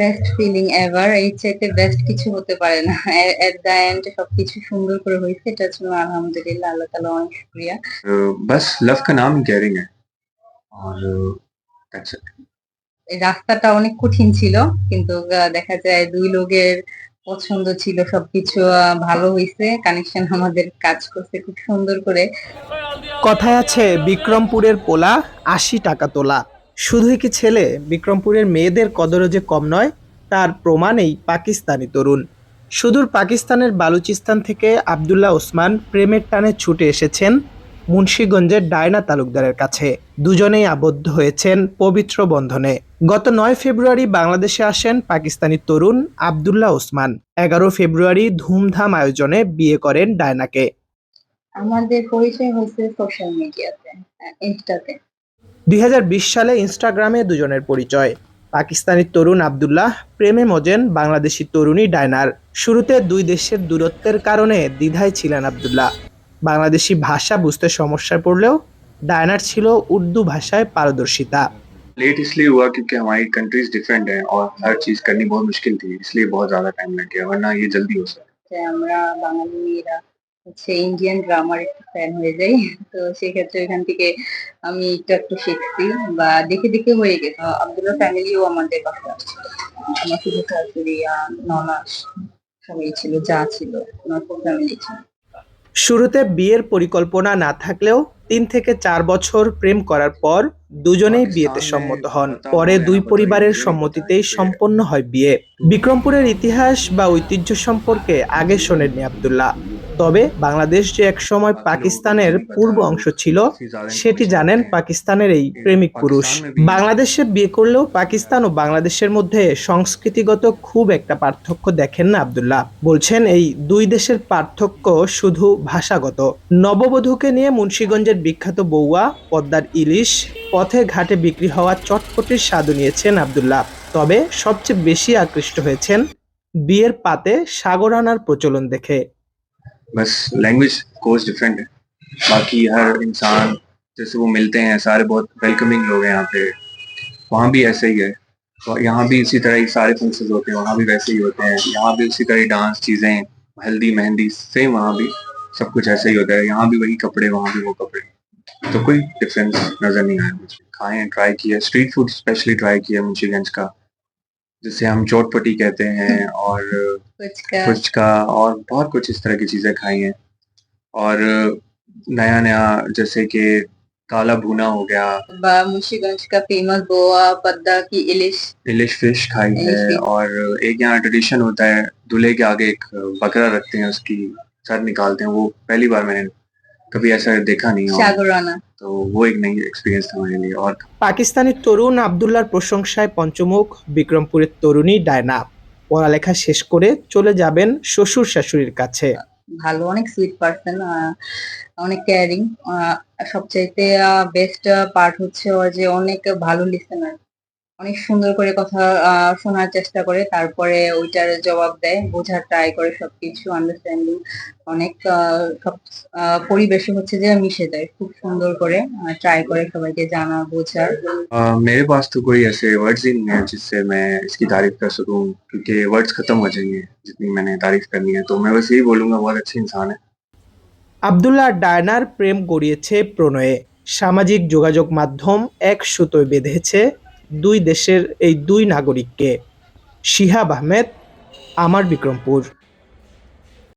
Best feeling ever এই চাইতে best কিছু হতে পারে না। এট দা এন্ড সবকিছু সুন্দর করে হয়েছে। এটার জন্য আলহামদুলিল্লাহ আল্লাহ তালা অনেক শুক্রিয়া। বাস লাভ কা নাম কেয়ারিং হ্যাঁ আর রাস্তাটা অনেক কঠিন ছিল কিন্তু দেখা যায় দুই লোকের পছন্দ ছিল সবকিছু ভালো হয়েছে কানেকশন আমাদের কাজ করছে খুব সুন্দর করে। কথায় আছে বিক্রমপুরের পোলা আশি টাকা তোলা। শুধুই কি ছেলে? বিক্রমপুরের মেয়েদের কদরও যে কম নয়, তার প্রমাণেই পাকিস্তানি তরুণ। সুদূর পাকিস্তানের বালুচিস্তান থেকে আবদুল্লাহ ওসমান প্রেমের টানে ছুটে এসেছেন মুন্সীগঞ্জের ডায়না তালুকদারের কাছে। দুজনেই আবদ্ধ হয়েছেন পবিত্র বন্ধনে। গত নয় ফেব্রুয়ারি বাংলাদেশে আসেন পাকিস্তানি তরুণ আবদুল্লাহ ওসমান। এগারো ফেব্রুয়ারি ধুমধাম আয়োজনে বিয়ে করেন ডায়নাকে। আমাদের পরিচয় হয়েছে সোশ্যাল মিডিয়াতে ইনস্টাতে দুই সালে ইনস্টাগ্রামে দুজনের পরিচয় পাকিস্তানি তরুণ আবদুল্লাহ প্রেমে মজেন বাংলাদেশি তরুণী ডায়নার শুরুতে দুই দেশের দূরত্বের কারণে দ্বিধায় ছিলেন আবদুল্লাহ বাংলাদেশি ভাষা বুঝতে সমস্যায় পড়লেও ডায়নার ছিল উর্দু ভাষায় পারদর্শিতা लेट इसलिए हुआ क्योंकि हमारी कंट्रीज डिफरेंट है और हर चीज करनी बहुत मुश्किल थी इसलिए बहुत ज्यादा टाइम लग गया वरना ये जल्दी हो सकता যে আমরা বাঙালি মেয়েরা হচ্ছে ইন্ডিয়ান ড্রামার একটু ফ্যান হয়ে যাই। তো সেক্ষেত্রে এখান থেকে আমি একটু একটু শিখছি বা দেখে দেখে হয়ে গেছে। আহ, আব্দুল্লাহ ফ্যামিলিও আমাদের বাসায় আসছিল আমার শুধু শাশুড়ি আর ননাস সবাই ছিল যা ছিল ওনার খুব ফ্যামিলি ছিল। শুরুতে বিয়ের পরিকল্পনা না থাকলেও তিন থেকে চার বছর প্রেম করার পর দুজনেই বিয়েতে সম্মত হন। পরে দুই পরিবারের সম্মতিতেই সম্পন্ন হয় বিয়ে। বিক্রমপুরের ইতিহাস বা ঐতিহ্য সম্পর্কে আগে শোনেননি আবদুল্লাহ। তবে বাংলাদেশ যে একসময় পাকিস্তানের পূর্ব অংশ ছিল, সেটি জানেন পাকিস্তানের এই প্রেমিক পুরুষ। বাংলাদেশে বিয়ে করলেও পাকিস্তান ও বাংলাদেশের মধ্যে সংস্কৃতিগত খুব একটা পার্থক্য দেখেন না আবদুল্লাহ। বলছেন এই দুই দেশের পার্থক্য শুধু ভাষাগত। নববধূকে নিয়ে মুন্সীগঞ্জের বিখ্যাত বৌয়া পদ্মার ইলিশ পথে ঘাটে বিক্রি হওয়া চটপটির স্বাদও নিয়েছেন আবদুল্লাহ। তবে সবচেয়ে বেশি আকৃষ্ট হয়েছেন বিয়ের পাতে সাগর আনার প্রচলন দেখে। बस लैंग्वेज कोर्स डिफरेंट है। बाकी हर इंसान, जैसे वो मिलते हैं, सारे बहुत वेलकमिंग लोग हैं यहाँ पे। वहाँ भी ऐसे ही है। तो यहाँ भी इसी तरह ही सारे फ़ंक्शन होते हैं, वहाँ भी वैसे ही होते हैं। यहाँ भी उसी तरह डांस चीज़ें हल्दी मेहंदी सेम वहाँ भी। सब कुछ ऐसे ही होता है। यहाँ भी वही कपड़े, वहाँ भी वो कपड़े। तो कोई डिफरेंस नज़र नहीं आया मुझे। खाए ट्राई किया। स्ट्रीट फ़ूड स्पेशली ट्राई किया मुंशीगंज का। जिसे हम चोटपटी कहते हैं और फुचका। और बहुत कुछ इस तरह की चीज़ें खाई हैं। और नया नया जैसे कि काला भुना हो गया। मुशीगंज का फ़ेमस बोआ पद्दा की इलिश। इलिश फ़िश खाई है और एक यहाँ ट्रेडिशन होता है दूल्हे के आगे एक बकरा रखते हैं उसकी सर निकालते हैं वो पहली बार मैंने कभी ऐसा देखा नहीं और সাগর আনা तो वो एक नई एक्सपीरियंस था मेरे लिए और পাকিস্তানি তরুণ আবদুল্লার প্রশংসায় পঞ্চমুখ বিক্রমপুরের তরুণী ডায়না পড়ালেখা শেষ করে চলে যাবেন শ্বশুর শাশুড়ির কাছে ভালো অনেক সুইট পার্সন অনেক কেয়ারিং সবচাইতে বেস্ট পার্ট হচ্ছে ওর যে অনেক ভালো লিসেনার অনেক সুন্দর করে কথা আহ, শোনার চেষ্টা করে তারপরে ওইটার জবাব দেয় বোঝার ট্রাই করে সবকিছু আন্ডারস্ট্যান্ডিং অনেক আহ, সব আহ, পরিবেশে হচ্ছে যে মিশে যায় খুব সুন্দর করে ট্রাই করে সবাইকে জানা বোঝার अ, मेरे पास तो कोई ऐसे वर्ड्स ही नहीं है जिससे मैं इसकी तारीफ कर सकूं क्योंकि वर्ड्स खत्म हो जाएंगे जितनी मैंने तारीफ करनी है तो मैं बस यही बोलूंगा बहुत अच्छे इंसान है আবদুল্লাহ ডায়নার প্রেম গড়িয়েছে প্রণয়ে সামাজিক যোগাযোগ মাধ্যম এক সুতোয় বেঁধেছে দুই দেশের এই দুই নাগরিককে শিহাব আহমেদ আমার বিক্রমপুর।